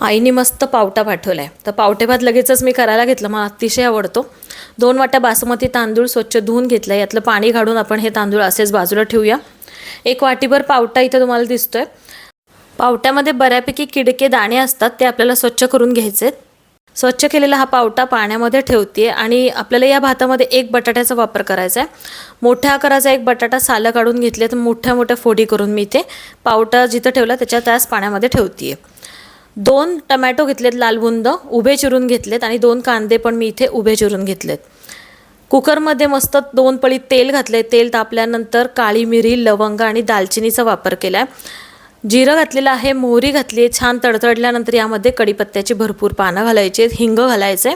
आईने मस्त पावटा पाठवला आहे तर पावटे भात लगेचच मी करायला घेतलं. मला अतिशय आवडतो. दोन वाट्या बासमती तांदूळ स्वच्छ धुवून घेतलं यातलं पाणी काढून आपण हे तांदूळ असेच बाजूला ठेवूया. एक वाटीभर पावटा इथं तुम्हाला दिसतोय. पावट्यामध्ये बऱ्यापैकी किडके दाणे असतात ते आपल्याला स्वच्छ करून घ्यायचे स्वच्छ केलेला हा पावटा पाण्यामध्ये ठेवते आणि आपल्याला या भातामध्ये एक बटाट्याचा वापर करायचा आहे मोठ्या आकाराचा एक बटाटा सालं काढून घेतले तर मोठ्या मोठ्या फोडी करून मी इथे पावटा जिथं ठेवला त्याच्या त्याच पाण्यामध्ये ठेवते आहे दोन टमॅटो घेतलेत लालबुंद उभे चिरून घेतलेत आणि दोन कांदे पण मी इथे उभे चिरून घेतलेत. कुकरमध्ये मस्त दोन पळी तेल घातले तेल तापल्यानंतर काळी मिरी लवंग आणि दालचिनीचा वापर केला आहे जिरं घातलेलं आहे मोहरी घातली आहे छान तडतडल्यानंतर यामध्ये कढीपत्त्याची भरपूर पानं घालायची आहेत हिंग घालायचे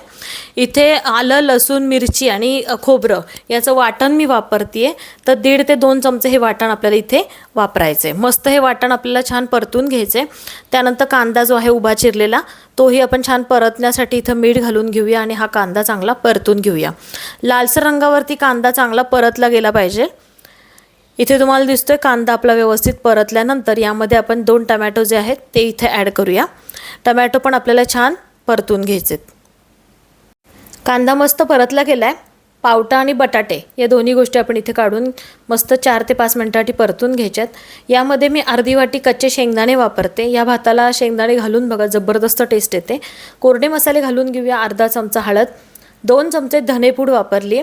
इथे आलं लसूण मिरची आणि खोबरं याचं वाटण मी वापरते तर दीड ते दोन चमचे हे वाटण आपल्याला इथे वापरायचं आहे मस्त हे वाटण आपल्याला छान परतून घ्यायचं आहे त्यानंतर कांदा जो आहे उभा चिरलेला तोही आपण छान परतण्यासाठी इथं मीठ घालून घेऊया आणि हा कांदा चांगला परतून घेऊया. लालसर रंगावरती कांदा चांगला परतला गेला पाहिजे. इथे तुम्हाला दिसतोय कांदा आपला व्यवस्थित परतल्यानंतर यामध्ये आपण दोन टमॅटो जे आहेत ते इथे ॲड करूया. टमॅटो पण आपल्याला छान परतून घ्यायचे कांदा मस्त परतला गेला आहे पावटा आणि बटाटे या दोन्ही गोष्टी आपण इथे काढून मस्त चार ते पाच मिनटासाठी परतून घ्यायच्यात. यामध्ये मी अर्धी वाटी कच्चे शेंगदाणे वापरते. या भाताला शेंगदाणे घालून बघा जबरदस्त टेस्ट येते. कोरडे मसाले घालून घेऊया अर्धा चमचा हळद. दोन चमचे धनेपूड वापरली.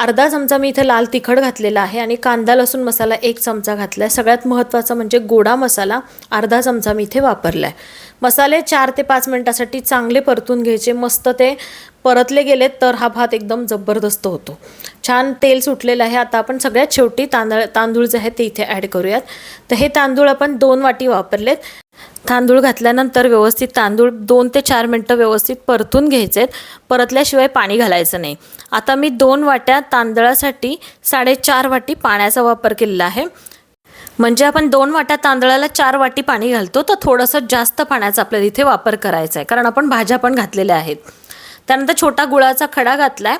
अर्धा चमचा मी इथं लाल तिखट घातलेला आहे आणि कांदा लसूण मसाला एक चमचा घातला आहे सगळ्यात महत्त्वाचा म्हणजे गोडा मसाला अर्धा चमचा मी इथे वापरला आहे मसाले चार ते पाच मिनटासाठी चांगले परतून घ्यायचे. मस्त ते परतले गेलेत तर हा भात एकदम जबरदस्त होतो. छान तेल सुटलेलं आहे. आता आपण सगळ्यात शेवटी तांदळ तांदूळ जे आहे ते इथे ॲड करूयात. तर हे तांदूळ आपण दोन वाटी वापरलेत. तांदूळ घातल्यानंतर व्यवस्थित तांदूळ दोन ते चार मिनटं व्यवस्थित परतून घ्यायचे आहेत परतल्याशिवाय पाणी घालायचं नाही. आता मी दोन वाट्या तांदळासाठी साडेचार वाटी पाण्याचा वापर केलेला आहे. म्हणजे आपण दोन वाट्या तांदळाला चार वाटी पाणी घालतो तर थोडंसं जास्त पाण्याचा आपल्याला इथे वापर करायचा आहे. कारण आपण भाज्या पण घातलेल्या आहेत. त्यानंतर छोटा गुळाचा खडा घातला आहे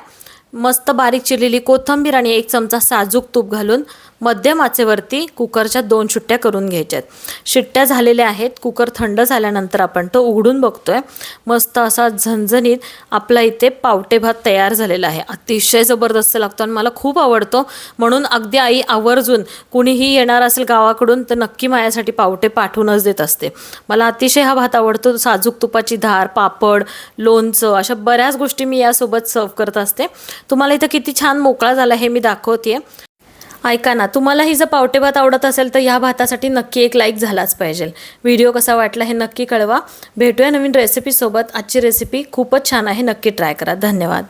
मस्त बारीक चिरलेली कोथिंबीर आणि एक चमचा साजूक तूप घालून मध्यम आचेवरती कुकरच्या दोन शिट्ट्या करून घ्यायच्यात. शिट्ट्या झालेल्या आहेत. कुकर थंड झाल्यानंतर आपण तो उघडून बघतोय. मस्त असा झणझणीत आपला इथे पावटे भात तयार झालेला आहे. अतिशय जबरदस्त लागतो आणि मला खूप आवडतो. म्हणून अगदी आई आवर्जून कुणीही येणार असेल गावाकडून तर नक्की माझ्यासाठी पावटे पाठवूनच देत असते. मला अतिशय हा भात आवडतो. साजूक तुपाची धार पापड लोणचं अशा बऱ्याच गोष्टी मी यासोबत सर्व करत असते. तुम्हाला इथं किती छान मोकळा झाला हे मी दाखवते ऐका ना तुम्हाला ही जर पावटे भात आवडत असेल तर ह्या भातासाठी नक्की एक लाईक झालाच पाहिजे. व्हिडिओ कसा वाटला हे नक्की कळवा. भेटूया नवीन रेसिपीसोबत आजची रेसिपी खूपच छान आहे नक्की ट्राय करा. धन्यवाद.